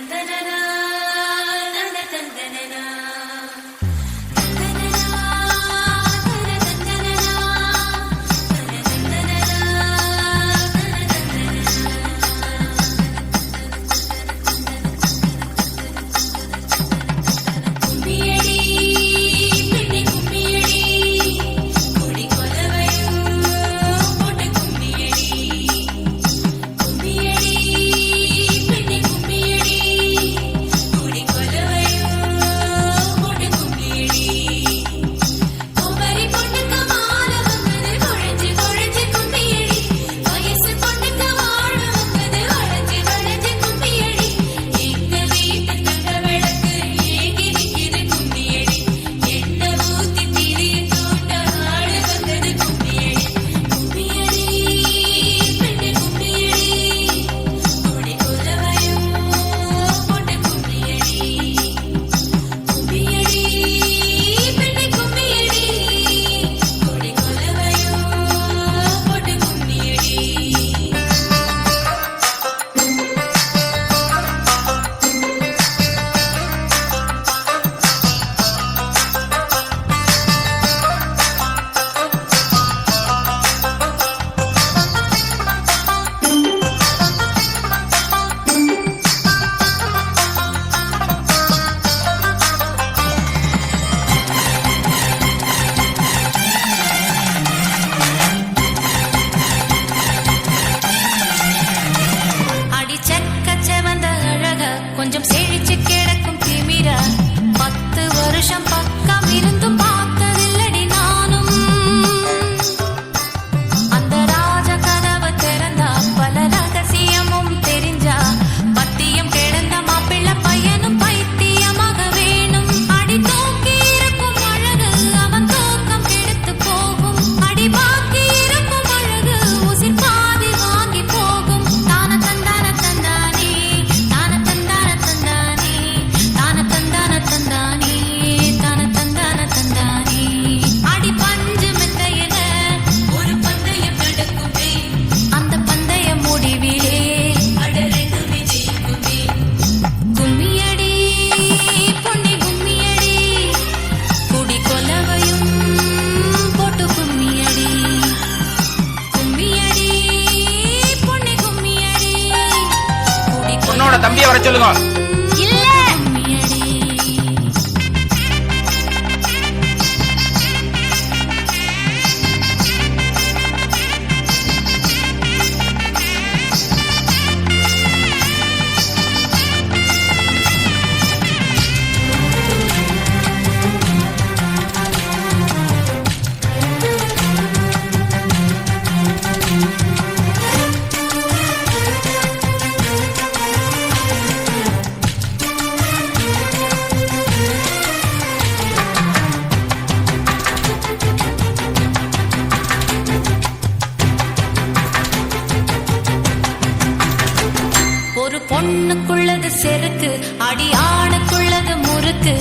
and then சொல்லுங்க பொண்ணுக்குள்ளது செருக்கு அடி ஆணுக்குள்ளது முறுக்கு.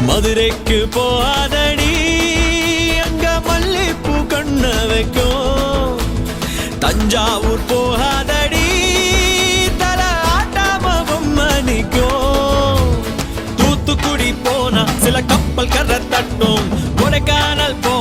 மதுரைக்கு போகாதடி. அங்க மல்லிப்பூ கண்ண வைக்கும். தஞ்சாவூர் போகாதடி. தல ஆட்டாம பொம்மணிக்கும் தூத்துக்குடி போனா சில கப்பல் கரை தட்டும். கொடைக்கானல் போ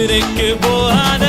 குதிரைக்கு போகாத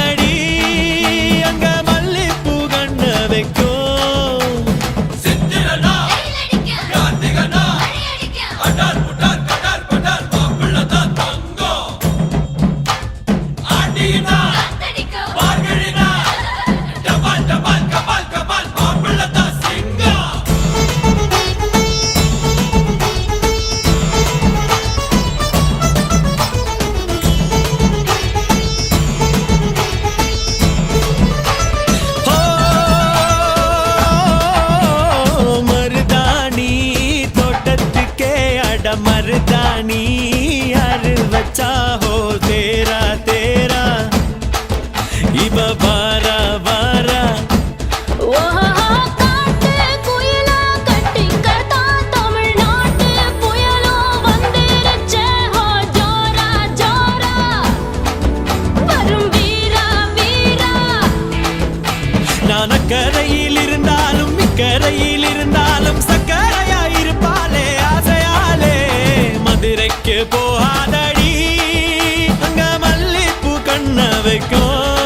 they gone?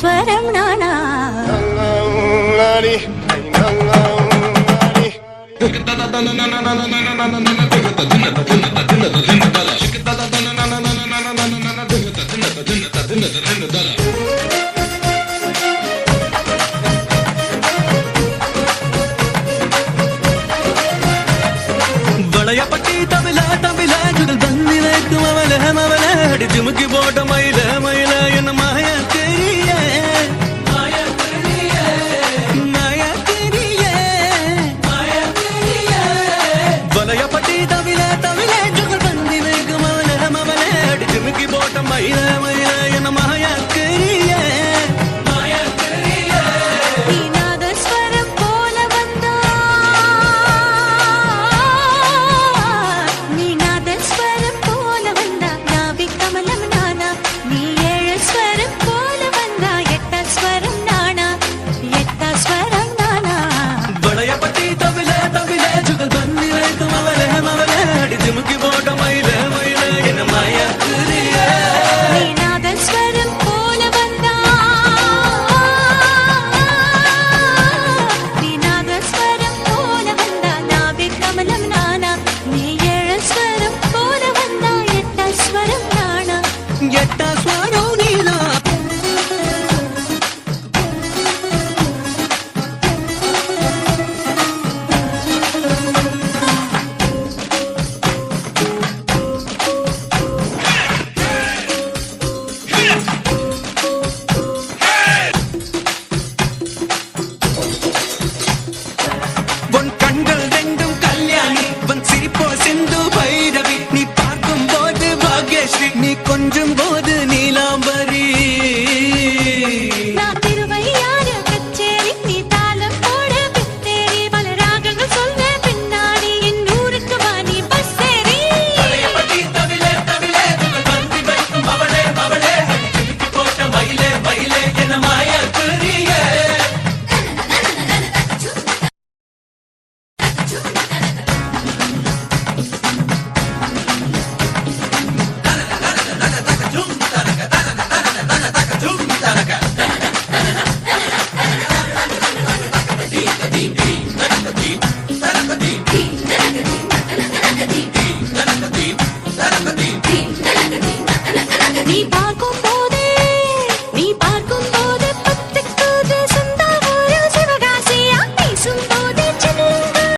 സ്വരം നാനാ. Dada, dada, dada, dada, dada, dada, dada, dada, dada, dada, dada, dada, dada, dada, dada, Valayapatti